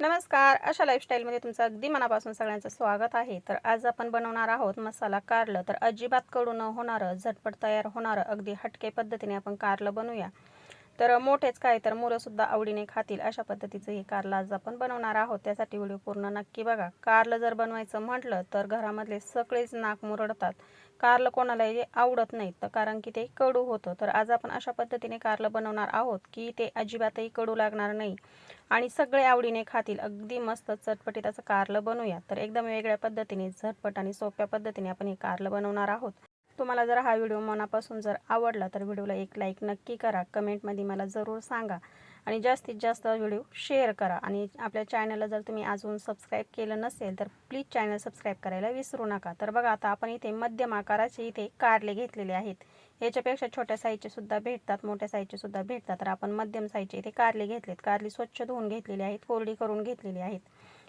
नमस्कार. अशा लाईफस्टाईलमध्ये तुमचं अगदी मनापासून सगळ्यांचं स्वागत आहे. तर आज आपण बनवणार आहोत मसाला कारलं. तर अजिबात कडू न होणारं झटपट तयार होणारं अगदी हटके पद्धतीने आपण कारलं बनवूया. तर मोठेच काय तर मुलंसुद्धा आवडीने खातील अशा पद्धतीचं हे कारलं आज आपण बनवणार आहोत. त्यासाठी व्हिडिओ पूर्ण नक्की बघा. कारलं जर बनवायचं म्हटलं तर घरामधले सगळेच नाक मुरडतात. कारलं कोणालाही आवडत नाही तर कारण की ते कडू होतं. तर आज आपण अशा पद्धतीने कारलं बनवणार आहोत की ते अजिबातही कडू लागणार नाही आणि सगळे आवडीने खातील. अगदी मस्त चटपटीत असं कारलं बनवूया. तर एकदम वेगळ्या पद्धतीने झटपट आणि सोप्या पद्धतीने आपण हे कारलं बनवणार आहोत. तुम्हाला जर हा व्हिडिओ मनापासून जर आवडला तर व्हिडिओला एक लाईक नक्की करा. कमेंटमध्ये मला जरूर सांगा. आणि जास्तीत जास्त व्हिडिओ शेअर करा. आणि आपल्या चॅनलला जर तुम्ही अजून सबस्क्राईब केलं नसेल तर प्लीज चॅनल सबस्क्राईब करायला विसरू नका. तर बघा आता आपण इथे मध्यम आकाराचे इथे कारले घेतलेले आहेत. याच्यापेक्षा छोट्या साईजचे सुद्धा भेटतात मोठ्या साईजचे सुद्धा भेटतात. तर आपण मध्यम साईजचे इथे कारले घेतलेत. कारली स्वच्छ धुवून घेतलेली आहेत कोरडी करून घेतलेली आहेत.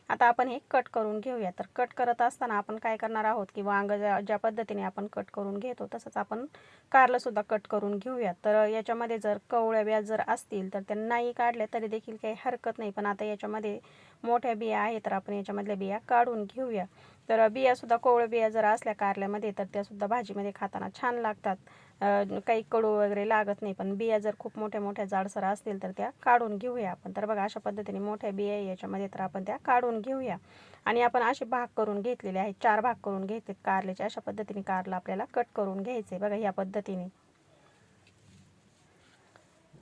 आता आपण हे कट करून घेऊया. तर कट करत असताना आपण काय करणार आहोत? की वांग ज्या ज्या पद्धतीने आपण कट करून घेतो तसंच आपण कारलंसुद्धा कट करून घेऊया. तर याच्यामध्ये जर कवळ्या बिया जर असतील तर त्या नाही काढल्या तरी देखील काही हरकत नाही. पण आता याच्यामध्ये मोठ्या बिया आहेत तर आपण याच्यामधल्या बिया काढून घेऊया. तर बियासुद्धा कोवळ्या बिया जर असल्या कारल्यामध्ये तर त्यासुद्धा भाजीमध्ये खाताना छान लागतात. काही कडू वगैरे लागत नाही. पण बिया जर खूप मोठ्या मोठ्या जाडसर असतील तर त्या काढून घेऊया आपण. तर बघा अशा पद्धतीने मोठ्या बिया याच्यामध्ये तर आपण त्या काढून घेऊया. आणि आपण असे भाग करून घेतलेले आहेत. चार भाग करून घेतलेत कारल्याचे. अशा पद्धतीने कारला आपल्याला कट करून घ्यायचे. बघा ह्या पद्धतीने.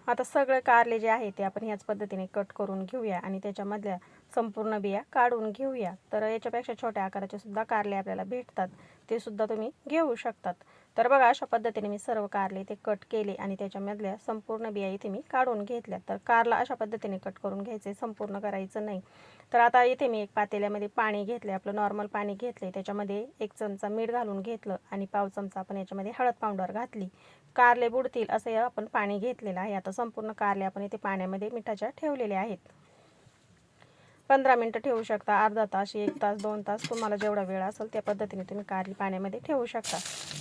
आता सगळे कारले जे आहे ते आपण ह्याच पद्धतीने कट करून घेऊया आणि त्याच्यामधल्या संपूर्ण बिया काढून घेऊया. तर याच्यापेक्षा छोट्या आकाराचे सुद्धा कारले आपल्याला भेटतात. ते सुद्धा तुम्ही घेऊ शकतात. तर बघा अशा पद्धतीने मी सर्व कारले ते कट केले आणि त्याच्यामधल्या संपूर्ण बिया इथे मी काढून घेतल्या. तर कारला अशा पद्धतीने कट करून घ्यायचे संपूर्ण करायचं नाही. तर आता इथे मी एक पातेल्यामध्ये पाणी घेतले आपलं नॉर्मल पाणी घेतले त्याच्यामध्ये एक चमचा मीठ घालून घेतलं आणि पाव चमचा आपण याच्यामध्ये हळद पावडर घातली. कारले बुडतील असं आपण पाणी घेतलेलं आहे. आता संपूर्ण कारले आपण इथे पाण्यामध्ये मिठाच्या ठेवलेले आहेत. पंधरा मिनटं ठेवू शकता. अर्धा तास एक तास दोन तास तुम्हाला जेवढा वेळ असेल त्या पद्धतीने तुम्ही कारली पाण्यामध्ये ठेवू शकता.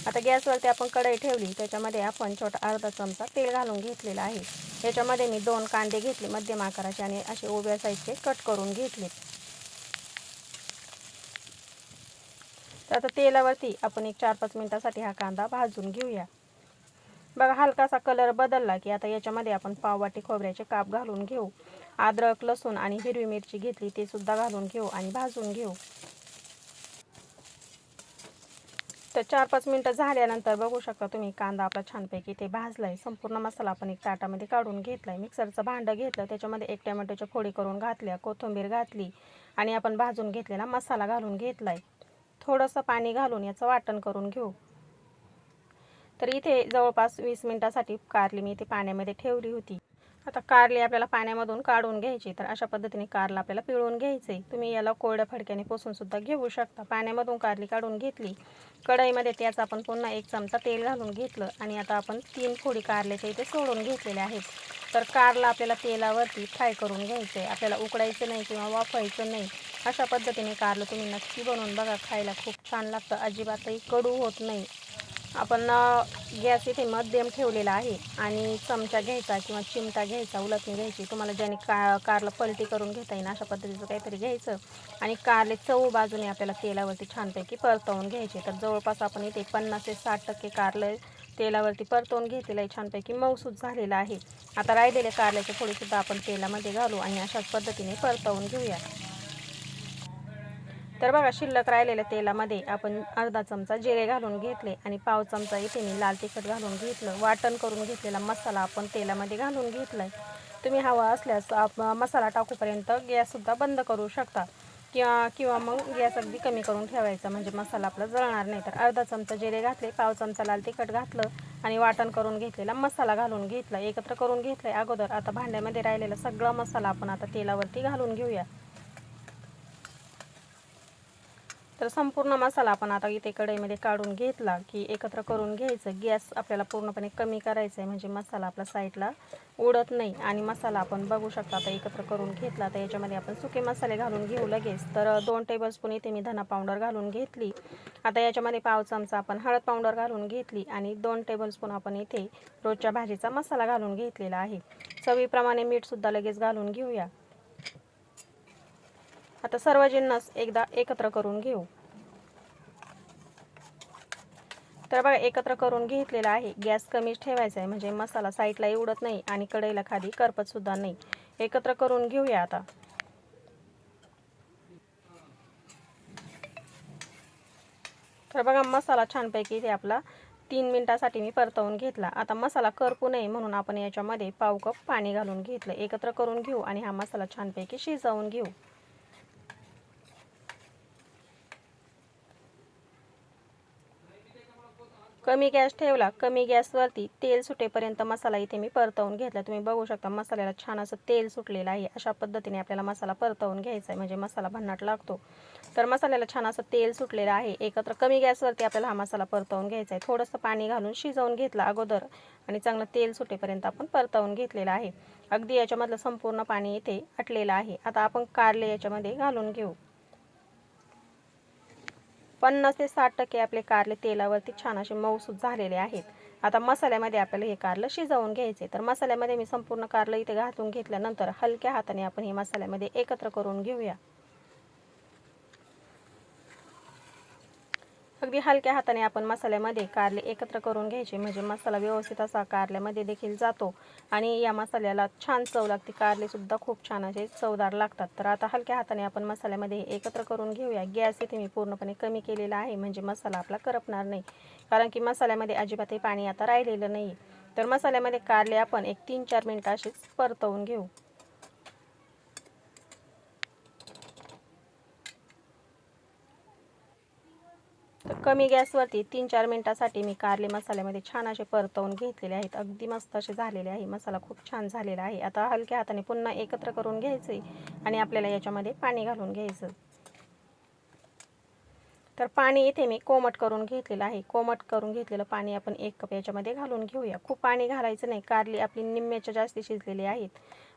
आता गॅसवरती आपण कढई ठेवली त्याच्यामध्ये आपण छोटा अर्धा चमचा तेल घालून घेतलेला आहे. याच्यामध्ये मी दोन कांदे घेतले मध्यम आकाराचे आणि असे उभ्या साईजचे कट करून घेतले. तर आता तेलावरती आपण एक चार पाच मिनटासाठी हा कांदा भाजून घेऊया. बघा हलकासा कलर बदलला की आता याच्यामध्ये आपण पाववाटी खोबऱ्याचे काप घालून घेऊ. अद्रक लसूण आणि हिरवी मिरची घेतली ते सुद्धा घालून घेऊ आणि भाजून घेऊ. तर चार पाच मिनटं झाल्यानंतर बघू शकता तुम्ही कांदा आपला छानपैकी ते भाजला आहे संपूर्ण मसाला आपण एक ताटामध्ये काढून घेतला आहे मिक्सरचं भांडं घेतलं त्याच्यामध्ये एक टमॅटोच्या फोडी करून घातल्या कोथिंबीर घातली आणि आपण भाजून घेतलेला मसाला घालून घेतला आहे थोडंसं पाणी घालून याचं वाटण करून घेऊ. तर इथे जवळपास वीस मिनटासाठी कारली मी इथे पाण्यामध्ये ठेवली होती. आता कारली आपल्याला पाण्यामधून काढून घ्यायची तर अशा पद्धतीने कारला आपल्याला पिळून घ्यायचे. तुम्ही याला कोरड्या फडक्याने पुसून सुद्धा घेऊ शकता. पाण्यामधून कारली काढून घेतली कढईमध्ये त्याचं आपण पुन्हा एक चमचा तेल घालून घेतलं आणि आता आपण तीन फोडी कारल्याच्या इथे सोडून घेतलेल्या आहेत. तर कारला आपल्याला तेलावरती फ्राय करून घ्यायचं आहे आपल्याला उकडायचं नाही किंवा वाफवायचं नाही. अशा पद्धतीने कारलं तुम्ही नक्की बनवून बघा. खायला खूप छान लागतं. अजिबातही कडू होत नाही. आपण गॅस इथे मध्यम ठेवलेला आहे आणि चमचा घ्यायचा किंवा चिमटा घ्यायचा उलटणी घ्यायची. तुम्हाला ज्याने का कारला पलटी करून घेता येईल अशा पद्धतीचं काहीतरी घ्यायचं आणि कारले चव बाजूने आपल्याला तेलावरती छानपैकी परतवून घ्यायचे. तर जवळपास आपण इथे पन्नास ते साठ टक्के कारलं तेलावरती परतवून घेतलेलं आहे. छानपैकी मऊसूद झालेलं आहे. आता राहिलेले कारल्याचे थोडीसुद्धा आपण तेलामध्ये घालू आणि अशाच पद्धतीने परतवून घेऊया. तर बघा शिल्लक राहिलेल्या तेलामध्ये आपण अर्धा चमचा जिरे घालून घेतले आणि पाव चमचा इथे मी लाल तिखट घालून घेतलं. वाटण करून घेतलेला मसाला आपण तेलामध्ये घालून घेतला आहे तुम्ही हवा असल्यास आप मसाला टाकूपर्यंत गॅससुद्धा बंद करू शकता. किंवा किंवा मग गॅस अगदी कमी करून ठेवायचा म्हणजे मसाला आपला जळणार नाही. तर अर्धा चमचा जिरे घातले पाव चमचा लाल तिखट घातलं आणि वाटण करून घेतलेला मसाला घालून घेतला. एकत्र करून घेतलं आहे अगोदर. आता भांड्यामध्ये राहिलेला सगळा मसाला आपण आता तेलावरती घालून घेऊया. तर संपूर्ण मसाला आपण आता इथे कढईमध्ये काढून घेतला की एकत्र करून घ्यायचं. गॅस आपल्याला पूर्णपणे कमी करायचं आहे म्हणजे मसाला आपला साईडला उडत नाही. आणि मसाला आपण बघू शकता आता एकत्र करून घेतला तर याच्यामध्ये आपण सुके मसाले घालून घेऊ लगेच. तर दोन टेबलस्पून इथे मी धना पावडर घालून घेतली. आता याच्यामध्ये पाव चमचा आपण हळद पावडर घालून घेतली आणि दोन टेबलस्पून आपण इथे रोजच्या भाजीचा मसाला घालून घेतलेला आहे. चवीप्रमाणे मीठसुद्धा लगेच घालून घेऊया. आता सर्व जिन्नस एकदा एकत्र करून घेऊ. तर बघा एकत्र करून घेतलेला आहे. गॅस कमीच ठेवायचा आहे. म्हणजे मसाला साईडलाही उडत नाही आणि कढईला खाली करपत सुद्धा नाही. एकत्र करून घेऊया आता. तर बघा मसाला छानपैकी इथे आपला तीन मिनिटासाठी मी परतवून घेतला. आता मसाला करपू नये म्हणून आपण याच्यामध्ये पाव कप पाणी घालून घेतलं. एकत्र करून घेऊ आणि हा मसाला छानपैकी शिजवून घेऊ. कमी गॅस ठेवला कमी गॅसवरती तेल सुटेपर्यंत मसाला इथे मी परतवून घेतला. तुम्ही बघू शकता मसाल्याला छान असं तेल सुटलेलं आहे. अशा पद्धतीने आपल्याला मसाला परतवून घ्यायचा आहे. म्हणजे मसाला भन्नाट लागतो. तर मसाल्याला छान असं तेल सुटलेलं आहे. एकत्र कमी गॅसवरती आपल्याला हा मसाला परतवून घ्यायचा आहे. थोडंसं पाणी घालून शिजवून घेतला अगोदर आणि चांगलं तेल सुटेपर्यंत आपण परतवून घेतलेलं आहे. अगदी याच्यामधलं संपूर्ण पाणी इथे आटलेलं आहे. आता आपण कारले याच्यामध्ये घालून घेऊ. पन्नास ते साठ टक्के आपले कारले तेलावरती छान असे मऊसूद झालेले आहेत. आता मसाल्यामध्ये आपल्याला हे कारलं शिजवून घ्यायचे. तर मसाल्यामध्ये मी संपूर्ण कारलं इथे घालून घेतल्यानंतर हलक्या हाताने आपण हे मसाल्यामध्ये एकत्र करून घेऊया. अगदी हलक्या हाताने आपण मसाल्यामध्ये कारले एकत्र करून घ्यायचे. म्हणजे मसाला व्यवस्थित असा कारल्यामध्ये देखील जातो. आणि या मसाल्याला छान चव लागते. कारलेसुद्धा खूप छान असे चवदार लागतात. तर आता हलक्या हाताने आपण मसाल्यामध्ये एकत्र करून घेऊया. गॅस इथे मी पूर्णपणे कमी केलेला आहे. म्हणजे मसाला आपला करपणार नाही. कारण की मसाल्यामध्ये अजिबातही पाणी आता राहिलेलं नाही तर मसाल्यामध्ये कारले आपण एक तीन चार मिनटं असेच परतवून घेऊ. तर कमी गॅसवरती तीन चार मिनटासाठी मी कारले मसाल्यामध्ये छान असे परतवून घेतलेले आहेत. अगदी मस्त असे झालेले आहे. मसाला खूप छान झालेला आहे. आता हलक्या हाताने पुन्हा एकत्र करून घ्यायचे आणि आपल्याला याच्यामध्ये पाणी घालून घ्यायचं. तर पाणी इथे मी कोमट करून घेतलेलं आहे. कोमट करून घेतलेलं पाणी आपण एक कप याच्यामध्ये घालून घेऊया. खूप पाणी घालायचं नाही. कारली आपली निम्म्याच्या जास्ती शिजलेली आहेत.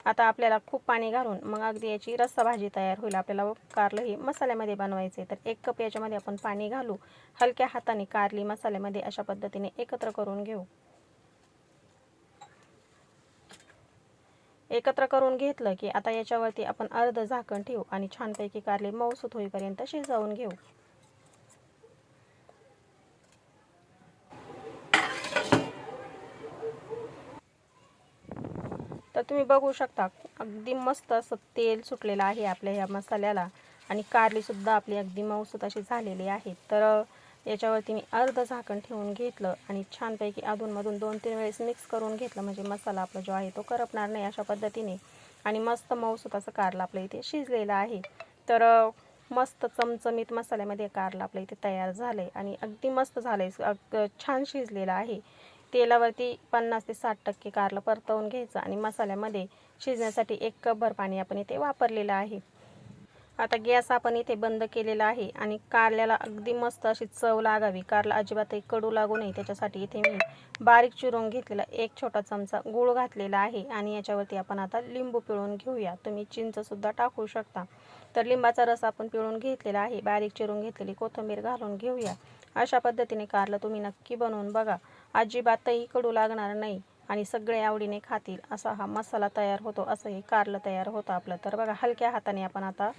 आता आपल्याला खूप पाणी घालून मग अगदी याची रस्सा भाजी तयार होईल. आपल्याला कारलं हे मसाल्यामध्ये बनवायचे तर एक कप याच्यामध्ये आपण पाणी घालू. हलक्या हाताने कारली मसाल्यामध्ये अशा पद्धतीने एकत्र करून घेऊ. एकत्र करून घेतलं की आता याच्यावरती आपण अर्ध झाकण ठेवू आणि छानपैकी कारले मऊसूत होईपर्यंत शिजवून घेऊ. तुम्ही बघू शकता अगदी मस्त असं तेल सुटलेलं आहे आपल्या ह्या मसाल्याला. आणि कारलीसुद्धा आपली अगदी मऊसूत अशी झालेली आहे. तर याच्यावरती मी अर्ध झाकण ठेवून घेतलं आणि छानपैकी अधूनमधून दोन तीन वेळेस मिक्स करून घेतलं. म्हणजे मसाला आपला जो आहे तो करपणार नाही अशा पद्धतीने. आणि मस्त मऊसूत असं कारलं आपलं इथे शिजलेलं आहे. तर मस्त चमचमीत मसाल्यामध्ये कारलं आपलं इथे तयार झालं आहे आणि अगदी मस्त झालं आहे छान शिजलेलं आहे. तेलावरती पन्नास ते साठ टक्के कारलं परतवून घ्यायचं आणि मसाल्यामध्ये शिजण्यासाठी एक कपभर पाणी आपण इथे वापरलेलं आहे. आता गॅस आपण इथे बंद केलेला आहे आणि कारल्याला अगदी मस्त अशी चव लागावी. कारला अजिबातही कडू लागू नये. त्याच्यासाठी इथे मी बारीक चिरून घेतलेला एक छोटा चमचा गूळ घातलेला आहे आणि याच्यावरती आपण आता लिंबू पिळून घेऊया. तुम्ही चिंचसुद्धा टाकू शकता. तर लिंबाचा रस आपण पिळून घेतलेला आहे. बारीक चिरून घेतलेली कोथिंबीर घालून घेऊया. अशा पद्धतीने कारलं तुम्ही नक्की बनवून बघा. अजिबातही कडू लागणार नाही आणि सगळे आवडीने खातील असा हा मसाला तयार होतो असंही कारलं तयार होतं आपलं. तर बघा हलक्या हाताने आपण आता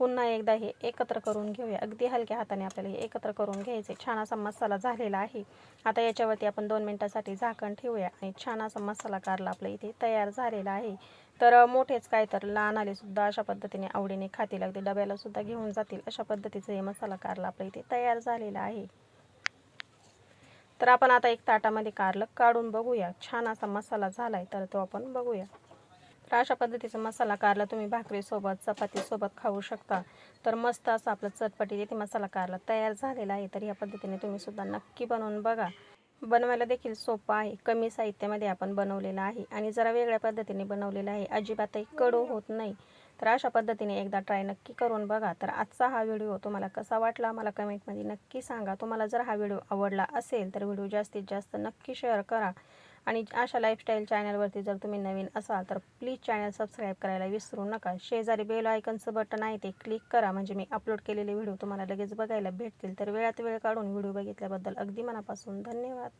पुन्हा एकदा हे एकत्र करून घेऊया. अगदी हलक्या हाताने आपल्याला हे एकत्र करून घ्यायचे. छान असा मसाला झालेला आहे. आता याच्यावरती आपण दोन मिनटासाठी झाकण ठेवूया आणि छान असा मसाला कारला आपल्या इथे तयार झालेला आहे. तर मोठेच काय तर लहान आले सुद्धा अशा पद्धतीने आवडीने खातील. अगदी डब्याला सुद्धा घेऊन जातील. अशा पद्धतीचं हे मसाला कारला आपल्या इथे तयार झालेला आहे. तर आपण आता एक ताटामध्ये कारलं काढून बघूया. छान असा मसाला झालाय तर तो आपण बघूया. तर अशा पद्धतीचा मसाला कारला तुम्ही भाकरीसोबत चपातीसोबत खाऊ शकता. तर मस्त असं आपलं चटपटी येथे मसाला कारला तयार झालेला आहे. तर या पद्धतीने तुम्ही सुद्धा नक्की बनवून बघा. बनवायला देखील सोपं आहे. कमी साहित्यामध्ये आपण बनवलेलं आहे. आणि जरा वेगळ्या पद्धतीने बनवलेलं आहे. अजिबातही कडू होत नाही. तर अशा पद्धतीने एकदा ट्राय नक्की करून बघा. तर आजचा हा व्हिडिओ तुम्हाला कसा वाटला? मला कमेंटमध्ये नक्की सांगा. तुम्हाला जर हा व्हिडिओ आवडला असेल तर व्हिडिओ जास्तीत जास्त नक्की शेअर करा. आणि अशा लाईफस्टाईल चॅनलवरती जर तुम्ही नवीन असाल तर प्लीज चॅनल सबस्क्राईब करायला विसरू नका. शेजारी बेल आयकनचं बटन आहे ते क्लिक करा. म्हणजे मी अपलोड केलेले व्हिडिओ तुम्हाला लगेच बघायला भेटतील. तर वेळात वेळ काढून व्हिडिओ बघितल्याबद्दल अगदी मनापासून धन्यवाद.